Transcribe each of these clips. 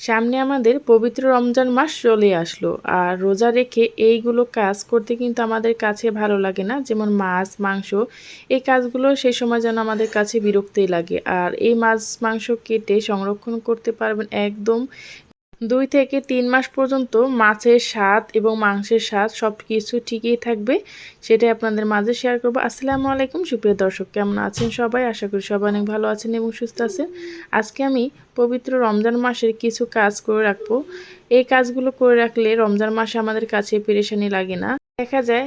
সামনে আমাদের পবিত্র রমজান মাস চলে আসলো। আর রোজা রেখে এইগুলো কাজ করতে কিন্তু আমাদের কাছে ভালো লাগে না। যেমন মাছ, মাংস, এই কাজগুলো সেই সময় যেন আমাদের কাছে বিরক্তই লাগে। আর এই মাছ, মাংস কেটে সংরক্ষণ করতে পারবেন একদম দুই থেকে তিন মাস পর্যন্ত মাছের স্বাদ এবং মাংসের স্বাদ সব কিছু ঠিকই থাকবে, সেটাই আপনাদের মাঝে শেয়ার করব। আসসালামু আলাইকুম, সুপ্রিয় দর্শক, কেমন আছেন সবাই? আশা করি সবাই অনেক ভালো আছেন এবং সুস্থ আছেন। আজকে আমি পবিত্র রমজান মাসের কিছু কাজ করে রাখব। এই কাজগুলো করে রাখলে রমজান মাসে আমাদের কাছে পেরেশানি লাগে না। দেখা যায়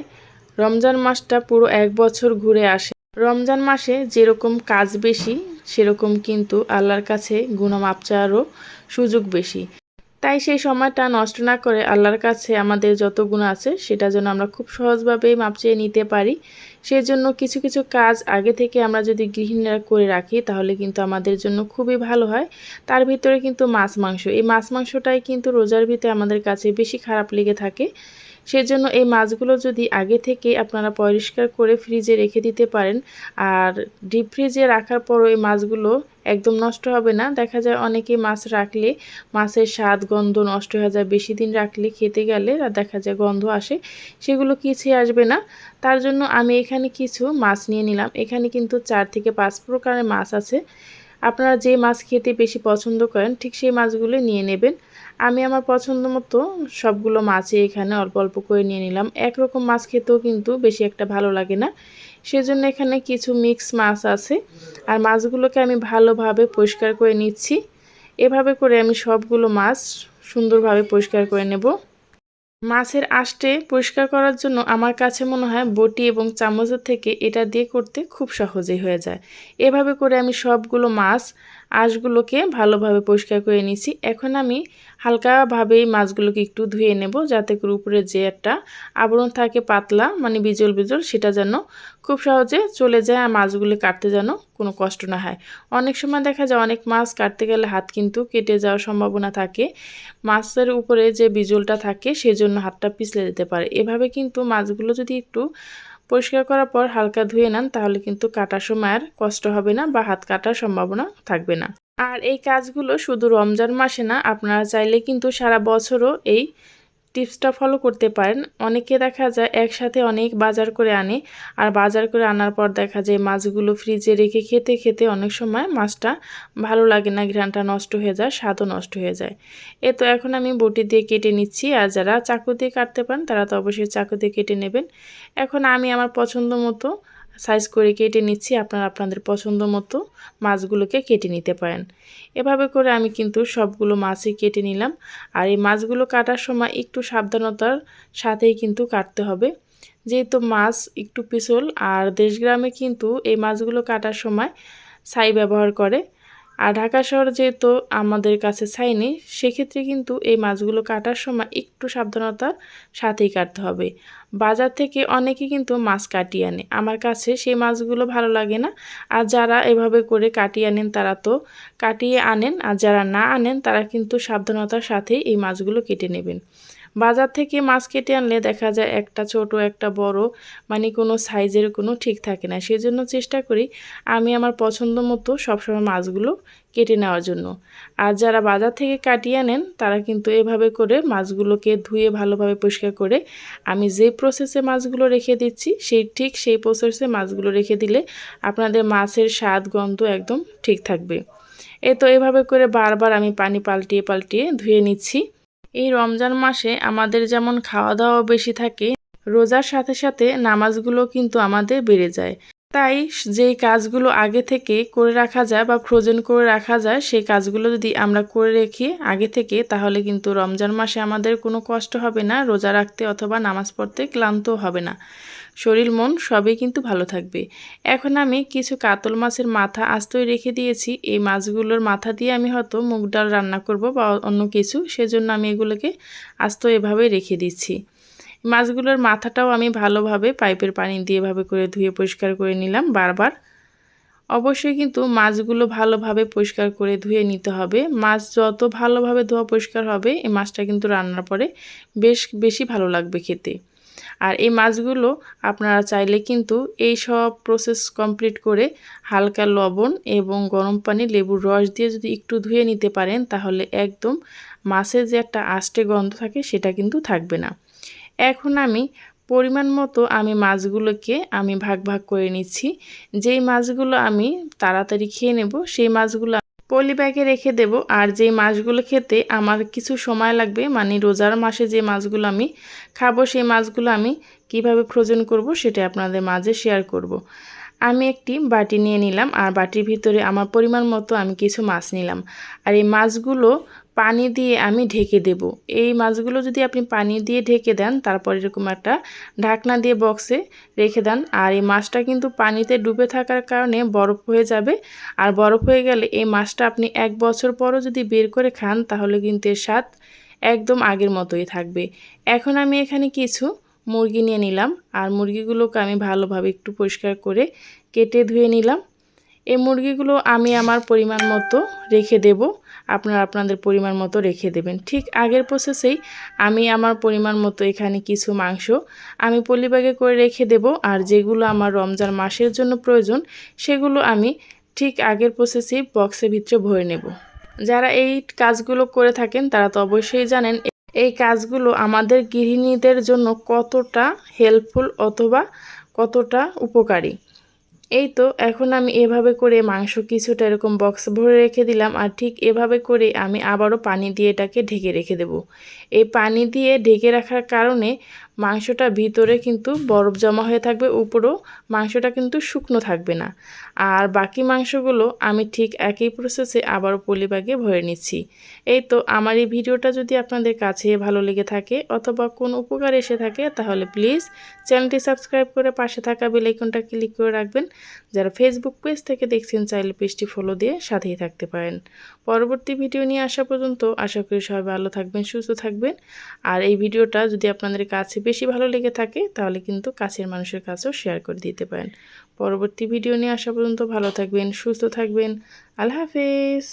রমজান মাসটা পুরো এক বছর ঘুরে আসে। রমজান মাসে যেরকম কাজ বেশি, সেরকম কিন্তু আল্লাহর কাছে গুণমাপ চাওয়ারও সুযোগ বেশি। তাই সেই সময়টা নষ্ট না করে আল্লাহর কাছে আমাদের যত গুণ আছে, সেটা যেন আমরা খুব সহজভাবেই মাপ চেয়ে নিতে পারি। সেই জন্য কিছু কিছু কাজ আগে থেকে আমরা যদি গৃহিণীরা করে রাখি, তাহলে কিন্তু আমাদের জন্য খুবই ভালো হয়। তার ভিতরে কিন্তু মাছ, মাংস। এই মাছ, মাংসটাই কিন্তু রোজার ভিতরে আমাদের কাছে বেশি খারাপ লেগে থাকে। সেজন্য এই মাছগুলো যদি আগে থেকে আপনারা পরিষ্কার করে ফ্রিজে রেখে দিতে পারেন, আর ডিপ ফ্রিজে রাখার পরও এই মাছগুলো একদম নষ্ট হবে না। দেখা যায় অনেকে মাছ রাখলে, মাছের স্বাদ, গন্ধ নষ্ট হয়ে যায়। বেশি দিন রাখলে খেতে গেলে আর দেখা যায় গন্ধ আসে, সেগুলো কিছুই আসবে না। তার জন্য আমি এখানে কিছু মাছ নিয়ে নিলাম। এখানে কিন্তু চার থেকে পাঁচ প্রকারের মাছ আছে। আপনারা যে মাছ খেতে বেশি পছন্দ করেন, ঠিক সেই মাছগুলো নিয়ে নেবেন। আমি আমার পছন্দ মতো সবগুলো মাছই এখানে অল্প অল্প করে নিয়ে নিলাম। একরকম মাছ খেতেও কিন্তু বেশি একটা ভালো লাগে না। সেজন্য এখানে কিছু মিক্স মাছ আছে। আর মাছগুলোকে আমি ভালোভাবে পরিষ্কার করে নিচ্ছি। এভাবে করে আমি সবগুলো মাছ সুন্দরভাবে পরিষ্কার করে নেব। মাছের আষ্টে পরিষ্কার করার জন্য আমার কাছে মনে হয় বটি এবং চামচের থেকে এটা দিয়ে করতে খুব সহজেই হয়ে যায়। এভাবে করে আমি সবগুলো মাছ আঁশগুলোকে ভালোভাবে পরিষ্কার করে নিছি এখন আমি হালকাভাবেই মাছগুলোকে একটু ধুয়ে নেব যাতে করে উপরে যে একটা আবরণ থাকে পাতলা মানে বিজল বিজল, সেটা যেন খুব সহজে চলে যায় আর মাছগুলো কাটতে যেন কোনো কষ্ট না হয়। অনেক সময় দেখা যায় অনেক মাছ কাটতে গেলে হাত কিন্তু কেটে যাওয়ার সম্ভাবনা থাকে। মাছের উপরে যে বিজলটা থাকে, সেজন্য হাতটা পিছলে যেতে পারে। এভাবে কিন্তু মাছগুলো যদি একটু পরিষ্কার করার পর হালকা ধুয়ে নেন, তাহলে কিন্তু কাটার সময় আর কষ্ট হবে না বা হাত কাটার সম্ভাবনা থাকবে না। আর এই কাজগুলো শুধু রমজান মাসে না, আপনারা চাইলে কিন্তু সারা বছরও এই টিপসটা ফলো করতে পারেন। অনেকে দেখা যায় একসাথে অনেক বাজার করে আনে আর বাজার করে আনার পর দেখা যায় মাছগুলো ফ্রিজে রেখে খেতে খেতে অনেক সময় মাছটা ভালো লাগে না ঘ্রানটা নষ্ট হয়ে যায়, স্বাদও নষ্ট হয়ে যায়। এ তো এখন আমি বটি দিয়ে কেটে নিচ্ছি আর যারা চাকু দিয়ে কাটতে পারেন তারা তো অবশ্যই চাকু দিয়ে কেটে নেবেন। এখন আমি আমার পছন্দ মতো সাইজ করে কেটে নিচ্ছি, আপনারা আপনাদের পছন্দ মতো মাছগুলোকে কেটে নিতে পারেন। এভাবে করে আমি কিন্তু সবগুলো মাছই কেটে নিলাম। আর এই মাছগুলো কাটার সময় একটু সাবধানতার সাথেই কিন্তু কাটতে হবে। যেহেতু মাছ একটু পিছল, আর দেশগ্রামে কিন্তু এই মাছগুলো কাটার সময় ছাই ব্যবহার করে। আর ঢাকা শহর যেহেতু আমাদের কাছে ছাই নেই সেক্ষেত্রে কিন্তু এই মাছগুলো কাটার সময় একটু সাবধানতার সাথেই কাটতে হবে। বাজার থেকে অনেকে কিন্তু মাছ কাটিয়ে আনে। আমার কাছে সেই মাছগুলো ভালো লাগে না। আর যারা এভাবে করে কাটিয়ে আনেন, তারা তো কাটিয়ে আনেন। আর যারা না আনেন, তারা কিন্তু সাবধানতার সাথেই এই মাছগুলো কেটে নেবেন। বাজার থেকে মাছ কেটে আনলে দেখা যায় একটা ছোট, একটা বড় মানে কোনো সাইজের কোনো ঠিক থাকে না। সেজন্য চেষ্টা করি আমি আমার পছন্দ মতো সবসময় মাছগুলো কেটে নেওয়ার জন্য। আর যারা বাজার থেকে কাটিয়ে আনেন, তারা কিন্তু এভাবে করে মাছগুলোকে ধুয়ে ভালোভাবে পরিষ্কার করে আমি যে প্রসেসে মাছগুলো রেখে দিচ্ছি, সেই ঠিক সেই প্রসেসে মাছগুলো রেখে দিলে আপনাদের মাছের স্বাদ, গন্ধ একদম ঠিক থাকবে। এ তো এভাবে করে বারবার আমি পানি পাল্টিয়ে পাল্টিয়ে ধুয়ে নিচ্ছি। এই রমজান মাসে আমাদের যেমন খাওয়া দাওয়া বেশি থাকে, রোজার সাথে সাথে নামাজগুলো কিন্তু আমাদের বেড়ে যায়। তাই যেই কাজগুলো আগে থেকে করে রাখা যায় বা ফ্রোজেন করে রাখা যায়, সেই কাজগুলো যদি আমরা করে রেখি আগে থেকে, তাহলে কিন্তু রমজান মাসে আমাদের কোনো কষ্ট হবে না, রোজা রাখতে অথবা নামাজ পড়তে ক্লান্তও হবে না। শরীর, মন সবই কিন্তু ভালো থাকবে। এখন আমি কিছু কাতল মাছের মাথা আস্তই রেখে দিয়েছি। এই মাছগুলোর মাথা দিয়ে আমি হয়তো মুগ ডাল রান্না করব বা অন্য কিছু। সেজন্য আমি এগুলোকে আস্ত এভাবে রেখে দিচ্ছি। মাছগুলোর মাথাটাও আমি ভালোভাবে পাইপের পানি দিয়ে এভাবে করে ধুয়ে পরিষ্কার করে নিলাম বারবার। অবশ্যই কিন্তু মাছগুলো ভালোভাবে পরিষ্কার করে ধুয়ে নিতে হবে। মাছ যত ভালোভাবে ধোয়া পরিষ্কার হবে, এই মাছটা কিন্তু রান্নার পরে বেশ বেশি ভালো লাগবে খেতে। আর এই মাছগুলো আপনারা চাইলে কিন্তু এই সব প্রসেস কমপ্লিট করে হালকা লবণ এবং গরম পানি লেবুর রস দিয়ে যদি একটু ধুয়ে নিতে পারেন, তাহলে একদম মাছের যে একটা আষ্টে গন্ধ থাকে, সেটা কিন্তু থাকবে না। এখন আমি পরিমাণ মতো আমি মাছগুলোকে আমি ভাগ ভাগ করে নিচ্ছি যেই মাছগুলো আমি তাড়াতাড়ি খেয়ে নেব, সেই মাছগুলো পলি ব্যাগে রেখে দেব আর যেই মাছগুলো খেতে আমার কিছু সময় লাগবে মানে রোজার মাসে যে মাছগুলো আমি খাব, সেই মাছগুলো আমি কীভাবে ফ্রোজেন করব, সেটা আপনাদের মাঝে শেয়ার করব। আমি একটি বাটি নিয়ে নিলাম আর বাটির ভিতরে আমার পরিমাণ মতো আমি কিছু মাছ নিলাম। আর এই মাছগুলো পানি দিয়ে আমি ঢেকে দেব। এই মাছগুলো যদি আপনি পানি দিয়ে ঢেকে দেন, তারপর এরকম একটা ঢাকনা দিয়ে বক্সে রেখে দেন, আর এই মাছটা কিন্তু পানিতে ডুবে থাকার কারণে বরফ হয়ে যাবে। আর বরফ হয়ে গেলে এই মাছটা আপনি এক বছর পরও যদি বের করে খান, তাহলে কিন্তু এর স্বাদ একদম আগের মতোই থাকবে। এখন আমি এখানে কিছু মুরগি নিয়ে নিলাম আর মুরগিগুলোকে আমি ভালোভাবে একটু পরিষ্কার করে কেটে ধুয়ে নিলাম। এই মুরগিগুলো আমি আমার পরিমাণ মতো রেখে দেব। আপনারা আপনাদের পরিমাণ মতো রেখে দেবেন। ঠিক আগের প্রসেসেই আমি আমার পরিমাণ মতো এখানে কিছু মাংস আমি পলিব্যাগে করে রেখে দেব আর যেগুলো আমার রমজান মাসের জন্য প্রয়োজন সেগুলো আমি ঠিক আগের প্রসেসেই বক্সের ভিতরে ভরে নেব। যারা এই কাজগুলো করে থাকেন তারা তো অবশ্যই জানেন এই কাজগুলো আমাদের গৃহিণীদের জন্য কতটা হেল্পফুল অথবা কতটা উপকারী? এই তো, এখন আমি এভাবে করে মাংস কিছুটা এরকম বক্স ভরে রেখে দিলাম আর ঠিক এভাবে করে আমি আবারও পানি দিয়ে এটাকে ঢেকে রেখে দেব। এই পানি দিয়ে ঢেকে রাখার কারণে মাংসটা ভিতরে কিন্তু বরফ জমা হয়ে থাকবে, উপরেও মাংসটা কিন্তু শুকনো থাকবে না। আর বাকি মাংসগুলো আমি ঠিক একই প্রসেসে আবারও পলিব্যাগে ভরে নিচ্ছি। এই তো আমার এই ভিডিওটা যদি আপনাদের কাছে ভালো লেগে থাকে অথবা কোন উপকার এসে থাকে তাহলে প্লিজ চ্যানেলটি সাবস্ক্রাইব করে পাশে থাকা বেলাইকনটা ক্লিক করে রাখবেন, যারা ফেসবুক পেজ থেকে দেখছেন চাইলে পেজটি ফলো দিয়ে সাথেই থাকতে পারেন। পরবর্তী ভিডিও নিয়ে আসা পর্যন্ত আশা করি সবাই ভালো থাকবেন, সুস্থ থাকবেন। আর এই ভিডিওটা যদি আপনাদের কাছে বেশি ভালো লেগে থাকে, তাহলে কিন্তু কাছের মানুষের কাছেও শেয়ার করে দিতে পারেন। পরবর্তী ভিডিও নিয়ে আসা পর্যন্ত ভালো থাকবেন, সুস্থ থাকবেন। আল্লাহ হাফেজ।